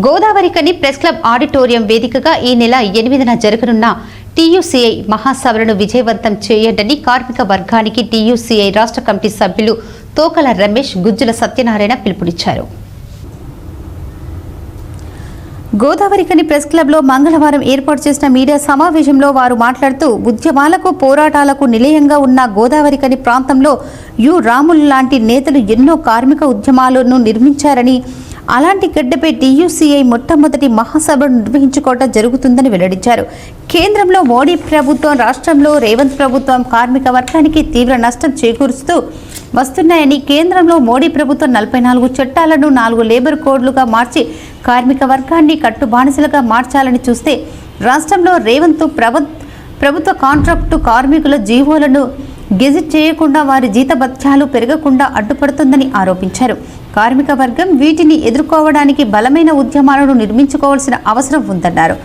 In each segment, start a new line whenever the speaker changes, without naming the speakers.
Godavarikhani press club auditorium వేదికగా ఈ నెల ఎనిమిదిన జరగనున్న టీయూసీఐ మహాసభలను విజయవంతం చేయండి కార్మిక వర్గానికి టీయూసీఐ రాష్ట్ర కమిటీ సభ్యులు తోకల రమేష్ గుజ్జుల సత్యనారాయణ పిలుపునిచ్చారు. గోదావరికని ప్రెస్ క్లబ్లో మంగళవారం ఏర్పాటు చేసిన మీడియా సమావేశంలో వారు మాట్లాడుతూ ఉద్యమాలకు పోరాటాలకు నిలయంగా ఉన్న గోదావరికని ప్రాంతంలో యు రాములు లాంటి నేతలు ఎన్నో కార్మిక ఉద్యమాలను నిర్మించారని అలాంటి గడ్డపై టీయూసీఐ మొట్టమొదటి మహాసభను నిర్వహించుకోవడం జరుగుతుందని వెల్లడించారు. కేంద్రంలో మోడీ ప్రభుత్వం రాష్ట్రంలో రేవంత్ ప్రభుత్వం కార్మిక వర్గానికి తీవ్ర నష్టం చేకూరుస్తూ వస్తున్నాయని కేంద్రంలో మోడీ ప్రభుత్వం నలభై నాలుగు చట్టాలను నాలుగు లేబర్ కోడ్లుగా మార్చి కార్మిక వర్గాన్ని కట్టుబానిసలుగా మార్చాలని చూస్తే రాష్ట్రంలో రేవంత్ ప్రభు ప్రభుత్వ కాంట్రాక్టు కార్మికుల జీవోలను గెజిట్ చేయకుండా వారి జీతభత్యాలు పెరగకుండా అడ్డుపడుతుందని ఆరోపించారు. కార్మిక వర్గం వీటిని ఎదుర్కోవడానికి బలమైన ఉద్యమాలను నిర్మించుకోవాల్సిన అవసరం ఉందన్నారు.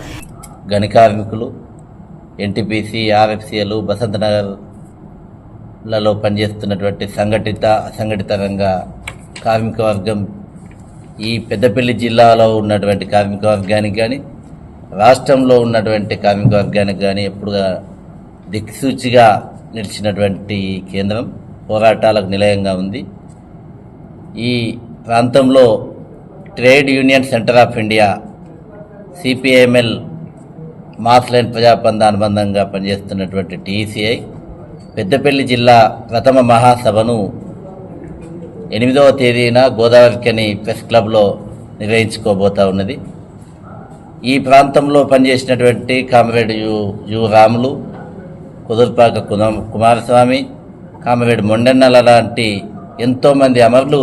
గని కార్మికులు ఎన్టీపీసీ ఆర్ఎఫ్సిఎలు బసంత్ నగర్లలో పనిచేస్తున్నటువంటి సంఘటిత అసంఘటిత రంగ కార్మిక వర్గం ఈ పెద్దపల్లి జిల్లాలో ఉన్నటువంటి కార్మిక వర్గానికి కానీ రాష్ట్రంలో ఉన్నటువంటి కార్మిక వర్గానికి కానీ ఎప్పుడుగా దిక్సూచిగా నిలిచినటువంటి కేంద్రం పోరాటాలకు నిలయంగా ఉంది. ఈ ప్రాంతంలో trade union centre of India CPIML mass line ప్రజాపంద అనుబంధంగా పనిచేస్తున్నటువంటి టీసీఐ పెద్దపల్లి జిల్లా ప్రథమ మహాసభను ఎనిమిదవ తేదీన గోదావరికని ప్రెస్ క్లబ్లో నిర్వహించుకోబోతా ఉన్నది. ఈ ప్రాంతంలో పనిచేసినటువంటి comrade U U Ramulu Kudurpaka కుమ- Kumaraswamy comrade Mondennala లాంటి ఎంతోమంది అమరులు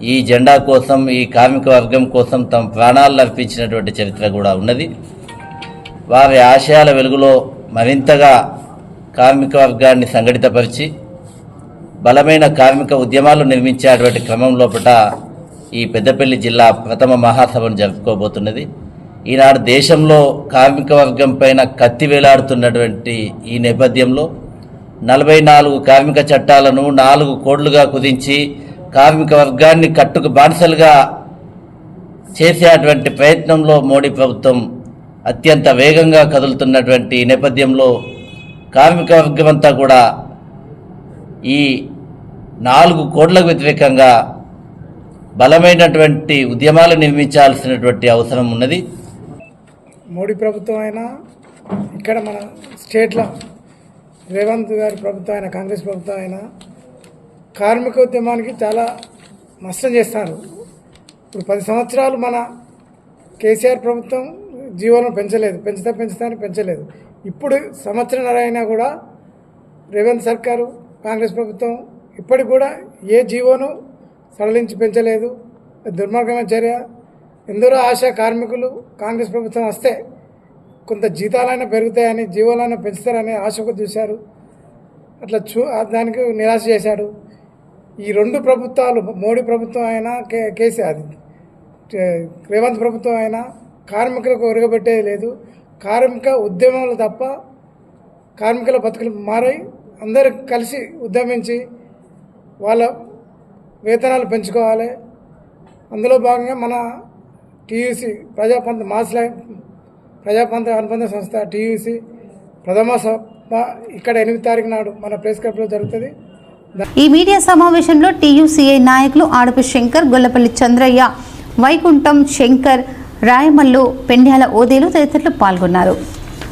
ఈ జెండా కోసం ఈ కార్మిక వర్గం కోసం తమ ప్రాణాలను అర్పించినటువంటి చరిత్ర కూడా ఉన్నది. వారి ఆశయాల వెలుగులో మరింతగా కార్మిక వర్గాన్ని సంఘటితపరిచి బలమైన కార్మిక ఉద్యమాలు నిర్మించేటువంటి క్రమం లోపల ఈ పెద్దపల్లి జిల్లా ప్రథమ మహాసభను జరుపుకోబోతున్నది. ఈనాడు దేశంలో కార్మిక వర్గం పైన కత్తి వేలాడుతున్నటువంటి ఈ నేపథ్యంలో నలభై నాలుగు కార్మిక చట్టాలను నాలుగు కోడ్లుగా కుదించి కార్మిక వర్గాన్ని కట్టుకు బానిసలుగా చేసేటువంటి ప్రయత్నంలో మోడీ ప్రభుత్వం అత్యంత వేగంగా కదులుతున్నటువంటి నేపథ్యంలో కార్మిక వర్గం అంతా కూడా ఈ నాలుగు కోట్లకు వ్యతిరేకంగా బలమైనటువంటి ఉద్యమాలు నిర్మించాల్సినటువంటి అవసరం ఉన్నది.
మోడీ ప్రభుత్వం అయినా ఇక్కడ మన స్టేట్లో రేవంత్ గారి ప్రభుత్వం అయినా కాంగ్రెస్ ప్రభుత్వం అయినా కార్మిక ఉద్యమానికి చాలా నష్టం చేస్తారు. ఇప్పుడు పది సంవత్సరాలు మన కేసీఆర్ ప్రభుత్వం జీవోలను పెంచలేదు. పెంచుతా పెంచుతా పెంచలేదు. ఇప్పుడు సంవత్సరం అయినా కూడా రేవంత్ సర్కారు కాంగ్రెస్ ప్రభుత్వం ఇప్పటికి కూడా ఏ జీవోను సడలించి పెంచలేదు. దుర్మార్గమైన చర్య. ఎందరో ఆశా కార్మికులు కాంగ్రెస్ ప్రభుత్వం వస్తే కొంత జీతాలైనా పెరుగుతాయని జీవోలైనా పెంచుతారని ఆశకు చూశారు. అట్లా చూ దానికి నిరాశ చేశాడు ఈ రెండు ప్రభుత్వాలు మోడీ ప్రభుత్వం అయినా కే కేసీఆర్ రేవంత్ ప్రభుత్వం అయినా కార్మికులకు ఒరగబెట్టేది లేదు. కార్మిక ఉద్యమాలు తప్ప కార్మికుల బతుకులు మారాయి. అందరూ కలిసి ఉద్యమించి వాళ్ళ వేతనాలు పెంచుకోవాలి. అందులో భాగంగా మన TUC Prajapantha mass line Prajapantha అనుబంధ సంస్థ టీయూసీ ప్రథమ సభ ఇక్కడ ఎనిమిది తారీఖు నాడు మన ప్రెస్ క్లబ్లో జరుగుతుంది.
ఈ మీడియా సమావేశంలో టీయూసీఐ నాయకులు ఆడపు శంకర్ గొల్లపల్లి చంద్రయ్య వైకుంఠం శంకర్ రాయమల్లు పెండ్యాల ఓదేలు తదితరులు పాల్గొన్నారు.